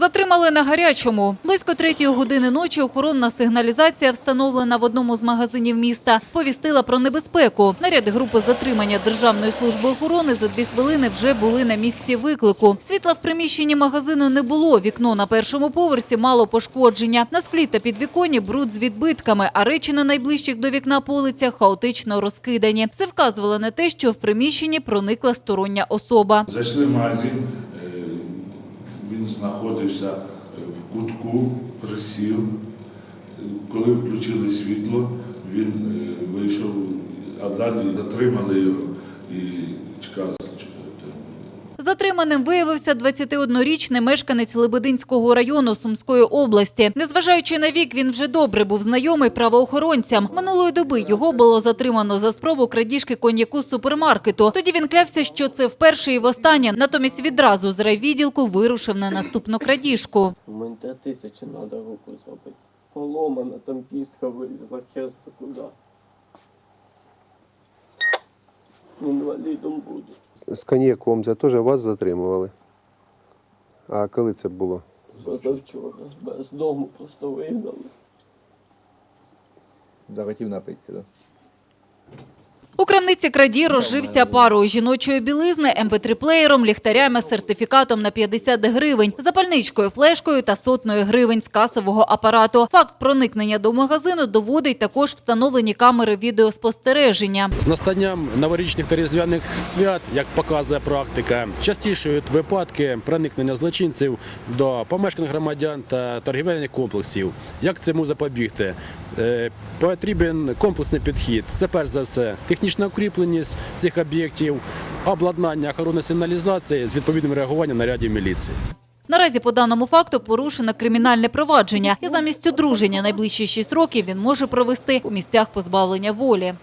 Затримали на гарячому. Близько третьої години ночі охоронна сигналізація, встановлена в одному з магазинів міста, сповістила про небезпеку. Наряди групи затримання Державної служби охорони за дві хвилини вже були на місці виклику. Світла в приміщенні магазину не було. Вікно на першому поверсі мало пошкодження. На склі та підвіконні бруд з відбитками, а речі на найближчих до вікна полицях хаотично розкидані. Все вказувало на те, що в приміщенні проникла стороння особа. Зайшли в магазин, він знаходився в кутку, присів. Е, Коли включили світло, він е, вийшов, а далі затримали його і. Затриманим виявився 21-річний мешканець Лебединського району Сумської області. Незважаючи на вік, він вже добре був знайомий правоохоронцям. Минулої доби його було затримано за спробу крадіжки коньяку з супермаркету. Тоді він клявся, що це вперше і востаннє. Натомість відразу з райвідділку вирушив на наступну крадіжку. У мене тисячі треба руку зробити. Поломана, там кістка вилізла, хрест куди. Інвалідом буду. з коньяком за теж вас затримували. А коли це було? Позавчора. Без дому просто вигнали. Захотів напитися, да? У крамниці крадій розжився парою жіночої білизни, МП3-плеєром, ліхтарями, сертифікатом на 50 гривень, запальничкою, флешкою та сотною гривень з касового апарату. Факт проникнення до магазину доводить також встановлені камери відеоспостереження. З настанням новорічних та різдвяних свят, як показує практика, частішають випадки проникнення злочинців до помешкань громадян та торгівельних комплексів. Як цьому запобігти? Е, Потрібен комплексний підхід. Це перш за все технічна укріпленість цих об'єктів, обладнання охорони сигналізації з відповідним реагуванням нарядів міліції. Наразі по даному факту порушено кримінальне провадження, і замість одруження найближчі 6 років він може провести у місцях позбавлення волі.